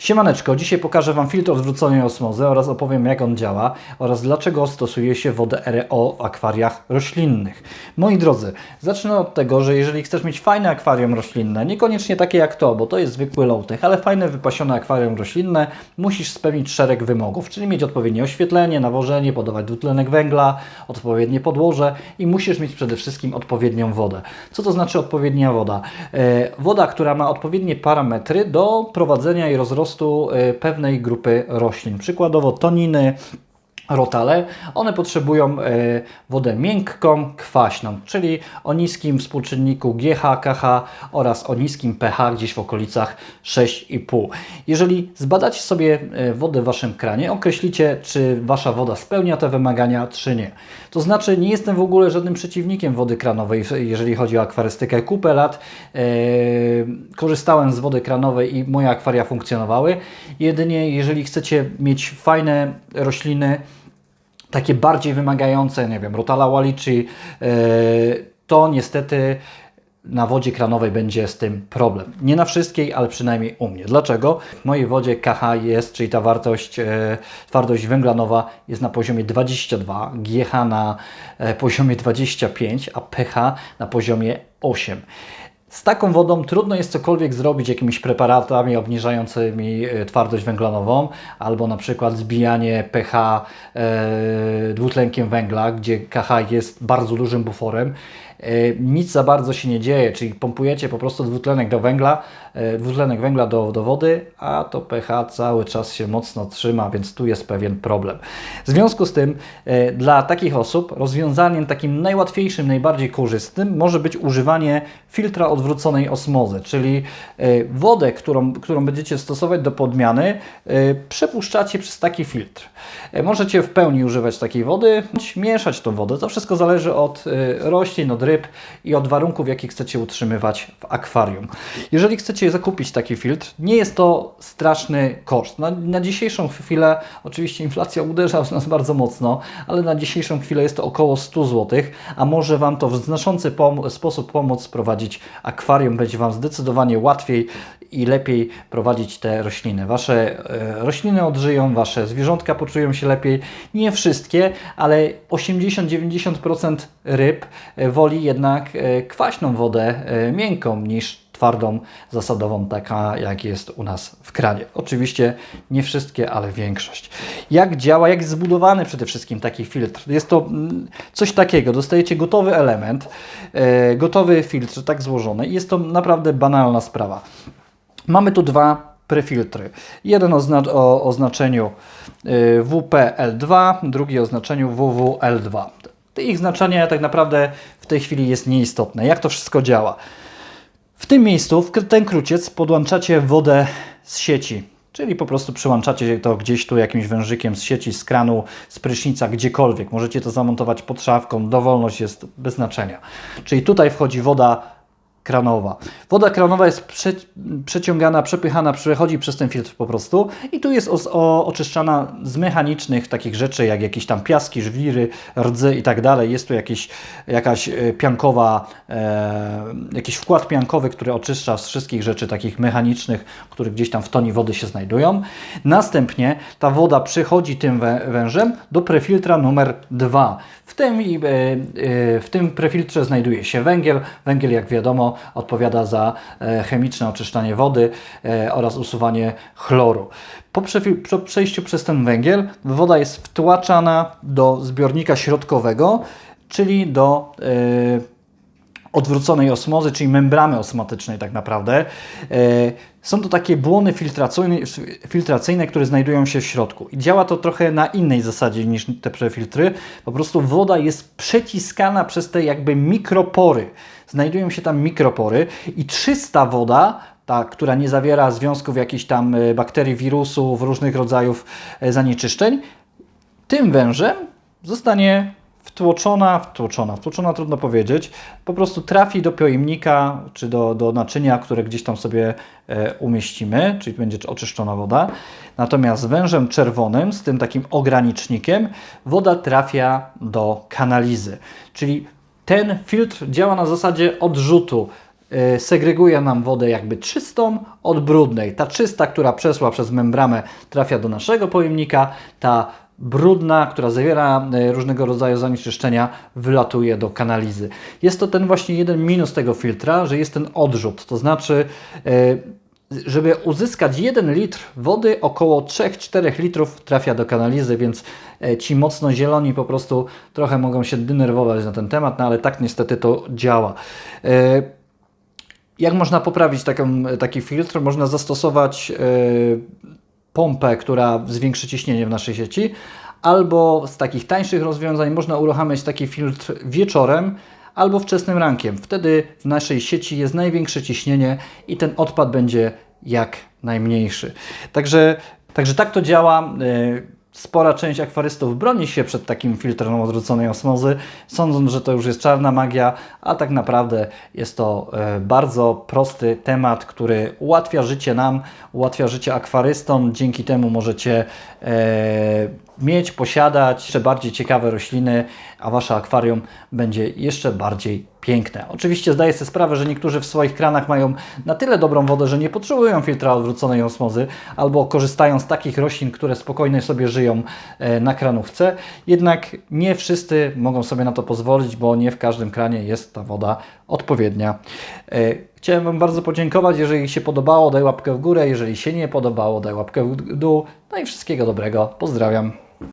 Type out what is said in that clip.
Siemaneczko, dzisiaj pokażę Wam filtr odwróconej osmozy oraz opowiem jak on działa oraz dlaczego stosuje się wodę RO w akwariach roślinnych. Moi drodzy, zacznę od tego, że jeżeli chcesz mieć fajne akwarium roślinne, niekoniecznie takie jak to, bo to jest zwykły low-tech, ale fajne wypasione akwarium roślinne, musisz spełnić szereg wymogów, czyli mieć odpowiednie oświetlenie, nawożenie, podawać dwutlenek węgla, odpowiednie podłoże i musisz mieć przede wszystkim odpowiednią wodę. Co to znaczy odpowiednia woda? E, woda, która ma odpowiednie parametry do prowadzenia i rozrostu e, pewnej grupy roślin. Przykładowo toniny, rotale, one potrzebują e, wodę miękką, kwaśną, czyli o niskim współczynniku GH, KH oraz o niskim pH gdzieś w okolicach 6,5. Jeżeli zbadacie sobie e, wodę w Waszym kranie, określicie, czy Wasza woda spełnia te wymagania, czy nie. To znaczy, nie jestem w ogóle żadnym przeciwnikiem wody kranowej, jeżeli chodzi o akwarystykę. Kupę lat e, korzystałem z wody kranowej i moje akwaria funkcjonowały. Jedynie jeżeli chcecie mieć fajne rośliny, takie bardziej wymagające, nie wiem, Rotala Walichi, yy, to niestety na wodzie kranowej będzie z tym problem. Nie na wszystkiej, ale przynajmniej u mnie. Dlaczego? W mojej wodzie KH jest, czyli ta wartość, e, twardość węglanowa jest na poziomie 22, GH na e, poziomie 25, a pH na poziomie 8. Z taką wodą trudno jest cokolwiek zrobić jakimiś preparatami obniżającymi e, twardość węglanową, albo na przykład zbijanie pH e, dwutlenkiem węgla, gdzie KH jest bardzo dużym buforem. E, nic za bardzo się nie dzieje, czyli pompujecie po prostu dwutlenek do węgla, dwutlenek węgla do, do wody, a to pH cały czas się mocno trzyma, więc tu jest pewien problem. W związku z tym dla takich osób rozwiązaniem takim najłatwiejszym, najbardziej korzystnym może być używanie filtra odwróconej osmozy, czyli wodę, którą, którą będziecie stosować do podmiany, przepuszczacie przez taki filtr. Możecie w pełni używać takiej wody, mieszać tą wodę. To wszystko zależy od roślin, od ryb i od warunków, jakie chcecie utrzymywać w akwarium. Jeżeli chcecie zakupić taki filtr, nie jest to straszny koszt. Na, na dzisiejszą chwilę, oczywiście inflacja uderza w nas bardzo mocno, ale na dzisiejszą chwilę jest to około 100 zł, a może Wam to w znaczący pom sposób pomóc prowadzić akwarium. Będzie Wam zdecydowanie łatwiej i lepiej prowadzić te rośliny. Wasze e, rośliny odżyją, Wasze zwierzątka poczują się lepiej. Nie wszystkie, ale 80-90% ryb e, woli jednak e, kwaśną wodę miękką niż twardą, zasadową, taka jak jest u nas w kranie. Oczywiście nie wszystkie, ale większość. Jak działa, jak jest zbudowany przede wszystkim taki filtr? Jest to mm, coś takiego, dostajecie gotowy element, e, gotowy filtr, tak złożony jest to naprawdę banalna sprawa. Mamy tu dwa prefiltry. Jeden o oznaczeniu y, WPL2, drugi o oznaczeniu WWL2. Ich znaczenie tak naprawdę w tej chwili jest nieistotne. Jak to wszystko działa? Tym miejscu, w ten kruciec, podłączacie wodę z sieci. Czyli po prostu przyłączacie to gdzieś tu jakimś wężykiem z sieci, z kranu, z prysznica, gdziekolwiek. Możecie to zamontować pod szafką, dowolność jest bez znaczenia. Czyli tutaj wchodzi woda kranowa. Woda kranowa jest prze, przeciągana, przepychana, przechodzi przez ten filtr po prostu i tu jest o, o, oczyszczana z mechanicznych takich rzeczy, jak jakieś tam piaski, żwiry, rdzy i tak dalej. Jest tu jakiś, jakaś e, piankowa, e, jakiś wkład piankowy, który oczyszcza z wszystkich rzeczy takich mechanicznych, które gdzieś tam w toni wody się znajdują. Następnie ta woda przechodzi tym wę, wężem do prefiltra numer 2. W tym, e, e, w tym prefiltrze znajduje się węgiel. Węgiel, jak wiadomo, odpowiada za e, chemiczne oczyszczanie wody e, oraz usuwanie chloru. Po, przejściu przez ten węgiel woda jest wtłaczana do zbiornika środkowego, czyli do e, odwróconej osmozy, czyli membrany osmatycznej tak naprawdę. Są to takie błony filtracyjne, filtracyjne, które znajdują się w środku. I działa to trochę na innej zasadzie niż te przefiltry. Po prostu woda jest przeciskana przez te jakby mikropory. Znajdują się tam mikropory i czysta woda ta, która nie zawiera związków jakichś tam e, bakterii, wirusów, różnych rodzajów e, zanieczyszczeń, tym wężem zostanie wtłoczona, wtłoczona, wtłoczona trudno powiedzieć, po prostu trafi do pojemnika czy do, do naczynia, które gdzieś tam sobie e, umieścimy, czyli będzie oczyszczona woda. Natomiast wężem czerwonym, z tym takim ogranicznikiem, woda trafia do kanalizy, czyli ten filtr działa na zasadzie odrzutu e, segreguje nam wodę jakby czystą od brudnej. Ta czysta, która przeszła przez membranę, trafia do naszego pojemnika, ta brudna, która zawiera e, różnego rodzaju zanieczyszczenia, wylatuje do kanalizy. Jest to ten właśnie jeden minus tego filtra, że jest ten odrzut, to znaczy e, żeby uzyskać 1 litr wody, około 3-4 litrów trafia do kanalizy, więc e, ci mocno zieloni po prostu trochę mogą się denerwować na ten temat, no ale tak niestety to działa. Jak można poprawić taką, taki filtr? Można zastosować pompę, która zwiększy ciśnienie w naszej sieci, albo z takich tańszych rozwiązań można uruchamiać taki filtr wieczorem albo wczesnym rankiem. Wtedy w naszej sieci jest największe ciśnienie i ten odpad będzie jak najmniejszy. Także, także tak to działa. Spora część akwarystów broni się przed takim filtrem odwróconej osmozy, sądząc, że to już jest czarna magia, a tak naprawdę jest to e, bardzo prosty temat, który ułatwia życie nam, ułatwia życie akwarystom. Dzięki temu możecie e, mieć, posiadać jeszcze bardziej ciekawe rośliny, a Wasze akwarium będzie jeszcze bardziej piękne. Oczywiście zdaję sobie sprawę, że niektórzy w swoich kranach mają na tyle dobrą wodę, że nie potrzebują filtra odwróconej osmozy, albo korzystają z takich roślin, które spokojnie sobie żyją e, na kranówce. Jednak nie wszyscy mogą sobie na to pozwolić, bo nie w każdym kranie jest ta woda odpowiednia. E, Chciałem Wam bardzo podziękować. Jeżeli się podobało, daj łapkę w górę. Jeżeli się nie podobało, daj łapkę w dół. No i wszystkiego dobrego. Pozdrawiam.